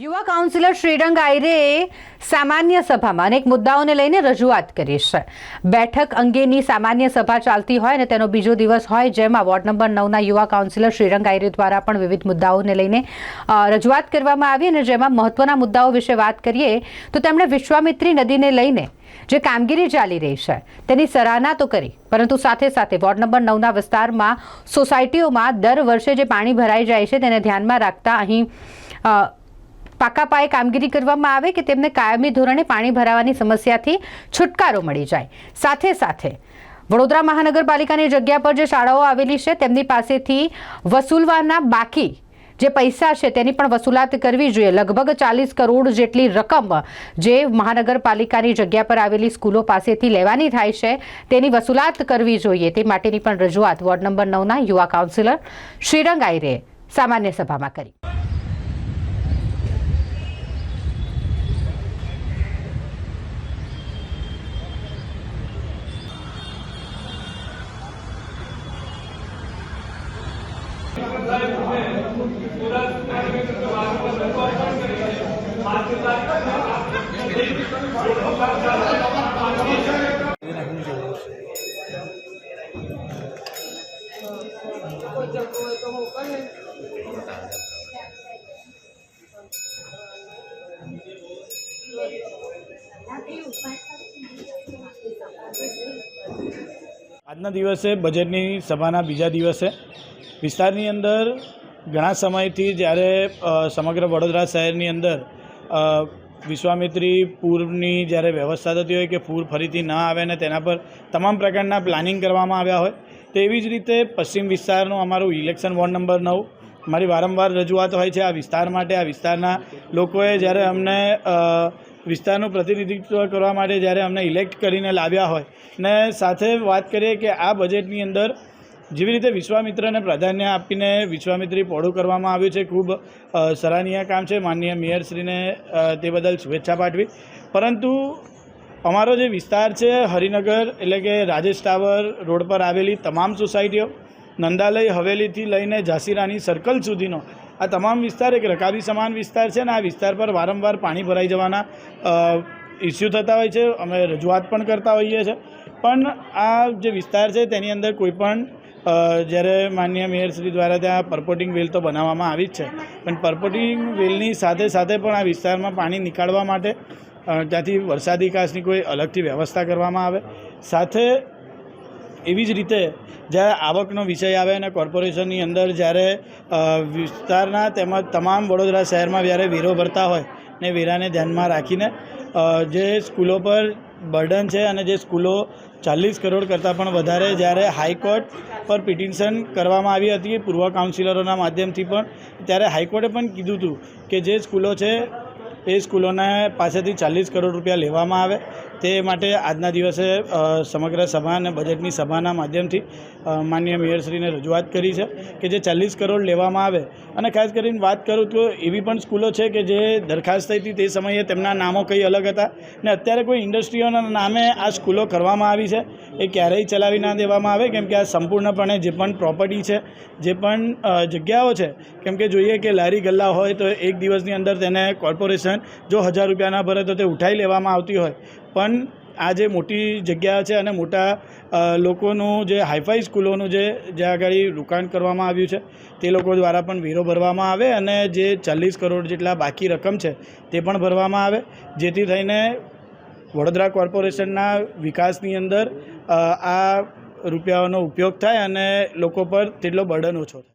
યુવા કાઉન્સિલર શ્રીરંગ આયરે સામાન્ય સભામાં અનેક મુદ્દાઓને લઈને રજૂઆત કરી છે. બેઠક અંગેની સામાન્ય સભા ચાલતી હોય અને તેનો બીજો દિવસ હોય જેમાં વોર્ડ નંબર નવના યુવા કાઉન્સિલર શ્રીરંગ આયરે દ્વારા પણ વિવિધ મુદ્દાઓને લઈને રજૂઆત કરવામાં આવી અને જેમાં મહત્વના મુદ્દાઓ વિશે વાત કરીએ, તો તેમણે વિશ્વામિત્રી નદીને લઈને જે કામગીરી ચાલી રહી છે, તેની સરાહના તો કરી, પરંતુ સાથે સાથે વોર્ડ નંબર નવના વિસ્તારમાં સોસાયટીઓમાં દર વર્ષે જે પાણી ભરાઈ જાય છે તેને ધ્યાનમાં રાખતા અહીં પાકા પાયે કામગીરી કરવામાં આવે કે તેમને કાયમી ધોરણે પાણી ભરાવાની સમસ્યાથી છુટકારો મળી જાય. સાથે સાથે વડોદરા મહાનગરપાલિકાની જગ્યા પર જે શાળાઓ આવેલી છે, તેમની પાસેથી વસૂલવાના બાકી જે પૈસા છે, તેની પણ વસૂલાત કરવી જોઈએ. લગભગ ચાલીસ કરોડ જેટલી રકમ જે મહાનગરપાલિકાની જગ્યા પર આવેલી સ્કૂલો પાસેથી લેવાની થાય છે, તેની વસૂલાત કરવી જોઈએ. તે માટેની પણ રજૂઆત વોર્ડ નંબર નવના યુવા કાઉન્સિલર શ્રીરંગ આયરે સામાન્ય સભામાં કરી. આજના દિવસે બજેટની સભાના બીજા દિવસે વિસ્તારની અંદર ઘણા સમયથી જ્યારે સમગ્ર વડોદરા શહેરની અંદર વિશ્વામિત્રી પૂરની જ્યારે વ્યવસ્થા થતી હોય કે પૂર ફરીથી ન આવે ને તેના પર તમામ પ્રકારના પ્લાનિંગ કરવામાં આવ્યા હોય તેવી જ રીતે પશ્ચિમ વિસ્તારનું અમારું ઇલેક્શન વોર્ડ નંબર નવ, મારી વારંવાર રજૂઆત હોય છે આ વિસ્તાર માટે, આ વિસ્તારના લોકોએ જ્યારે અમને વિસ્તારનું પ્રતિનિધિત્વ કરવા માટે જ્યારે અમને ઇલેક્ટ કરીને લાવ્યા હોય, ને સાથે વાત કરીએ કે આ બજેટની અંદર જેવી રીતે વિશ્વામિત્રને પ્રાધાન્ય આપીને વિશ્વામિત્રી પહોળું કરવામાં આવ્યું છે ખૂબ સરાહનીય કામ છે. માનનીય મેયરશ્રીને તે બદલ શુભેચ્છા પાઠવી. પરંતુ અમારો જે વિસ્તાર છે હરિનગર એટલે કે રાજેશ ટાવર રોડ પર આવેલી તમામ સોસાયટીઓ નંદાલય હવેલીથી લઈને ઝાંસીરાની સર્કલ સુધીનો આ તમામ વિસ્તાર એક રકાબી સમાન વિસ્તાર છે ને આ વિસ્તાર પર વારંવાર પાણી ભરાઈ જવાના ઇસ્યુ થતા હોય છે. અમે રજૂઆત પણ કરતા હોઈએ છીએ. પણ આ જે વિસ્તાર છે તેની અંદર કોઈ પણ અ, જ્યારે માન્ય મેયરશ્રી દ્વારા ત્યાં પરપોટિંગ વેલ તો બનાવવામાં આવી જ છે. પણ પરપોટિંગ વેલની સાથે સાથે પણ આ વિસ્તારમાં પાણી નીકાળવા માટે ત્યાંથી વરસાદી કાશની કોઈ અલગથી વ્યવસ્થા કરવામાં આવે. સાથે એવી જ રીતે જ્યારે આવકનો વિષય આવે અને કોર્પોરેશનની અંદર જ્યારે વિસ્તારના તેમજ તમામ વડોદરા શહેરમાં જ્યારે વેરો ભરતા હોય ને વેરાને ધ્યાનમાં રાખીને જે સ્કૂલો પર બર્ડન છે અને જે સ્કૂલો ચાલીસ કરોડ કરતાં પણ વધારે જ્યારે હાઈકોર્ટ પર પિટિશન કરવામાં આવી હતી પૂર્વ કાઉન્સિલરોના માધ્યમથી પણ. ત્યારે હાઈકોર્ટે પણ કીધું હતું કે જે સ્કૂલો છે એ સ્કૂલોને પાસેથી ચાલીસ કરોડ રૂપિયા લેવામાં આવે. તે માટે આજના દિવસે સમગ્ર સભા અને બજેટની સભાના માધ્યમથી માન્ય મેયરશ્રીને રજૂઆત કરી છે કે જે ચાલીસ કરોડ લેવામાં આવે. અને ખાસ કરીને વાત કરું તો એવી પણ સ્કૂલો છે કે જે દરખાસ્ત થઈ હતી તે સમયે તેમના નામો કંઈ અલગ હતા ને અત્યારે કોઈ ઇન્ડસ્ટ્રીઓના નામે આ સ્કૂલો કરવામાં આવી છે. એ ક્યારેય ચલાવી ના દેવામાં આવે, કેમ કે આ સંપૂર્ણપણે જે પણ પ્રોપર્ટી છે, જે પણ જગ્યાઓ છે, કેમ કે જોઈએ કે લારી ગલ્લા હોય તો એક દિવસની અંદર તેને કોર્પોરેશન જો હજાર રૂપિયા ના ભરે તો તે ઉઠાઈ લેવામાં આવતી હોય. પણ આ જે મોટી જગ્યા છે અને મોટા લોકોનું જે હાઈફાઈ સ્કૂલોનું જે જ્યાં આગળ રોકાણ કરવામાં આવ્યું છે, તે લોકો દ્વારા પણ વેરો ભરવામાં આવે અને જે ચાલીસ કરોડ જેટલા બાકી રકમ છે, તે પણ ભરવામાં આવે. જેથી થઈને વડોદરા કોર્પોરેશનના વિકાસની અંદર આ રૂપિયાઓનો ઉપયોગ થાય અને લોકો પર તેટલો બર્ડન ઓછો થાય.